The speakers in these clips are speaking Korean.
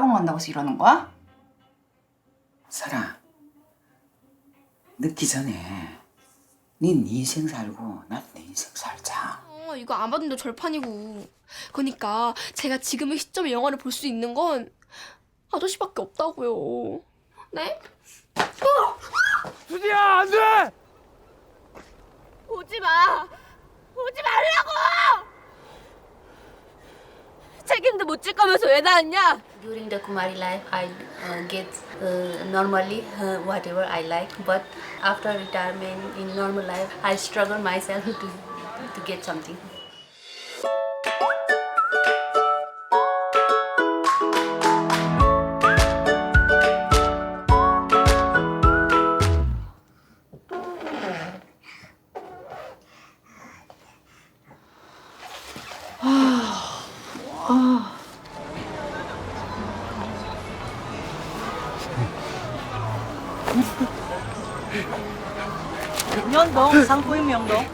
학원 간다고 해서 이러는 거야? 설아, 늦기 전에 닌네 인생 살고 나도 내 인생 살자. 어, 이거 아마존도 절판이고. 그러니까 제가 지금의 시점에 영화를 볼 수 있는 건 아저씨밖에 없다고요. 네? 수지야 안 돼! 오지 마. 오지 말라고. 책임도 못 질 거면서 왜 나왔냐? During the Kumari life, I uh, get uh, normally uh, whatever I like, but after retirement in normal life, I struggle myself to to get something. 명동 상포인 명동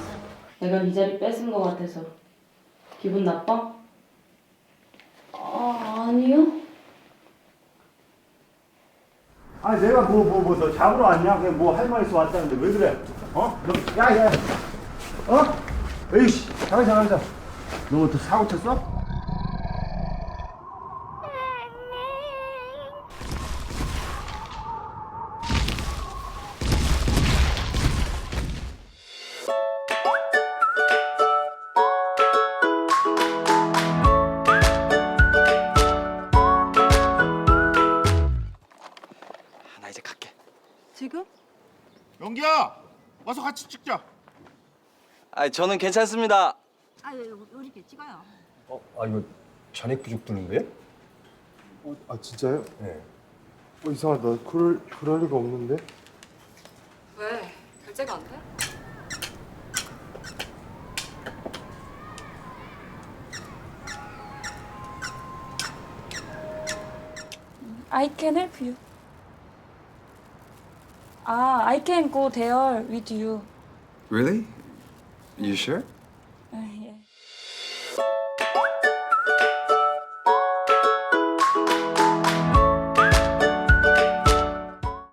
내가 네 자리 뺏은 것 같아서 기분 나빠? 아 아니요. 아니 내가 뭐 뭐 뭐 너 잡으러 왔냐? 그냥 뭐 할 말 있어 왔다는데 왜 그래? 어? 너, 야, 야, 어? 에이씨, 잠깐 잠깐 잠깐. 너또 사고 쳤어? 지금? 영기야 와서 같이 찍자 아, 저는 괜찮습니다. 어, 아 이거 잔액 부족 뜨는데? 아 진짜요? 네. 어, 이상하다. 그럴 그럴 리가 없는데. 왜? 결제가 안 돼? I can help you. Ah, I can go there with you. Really? You sure? Uh, yeah.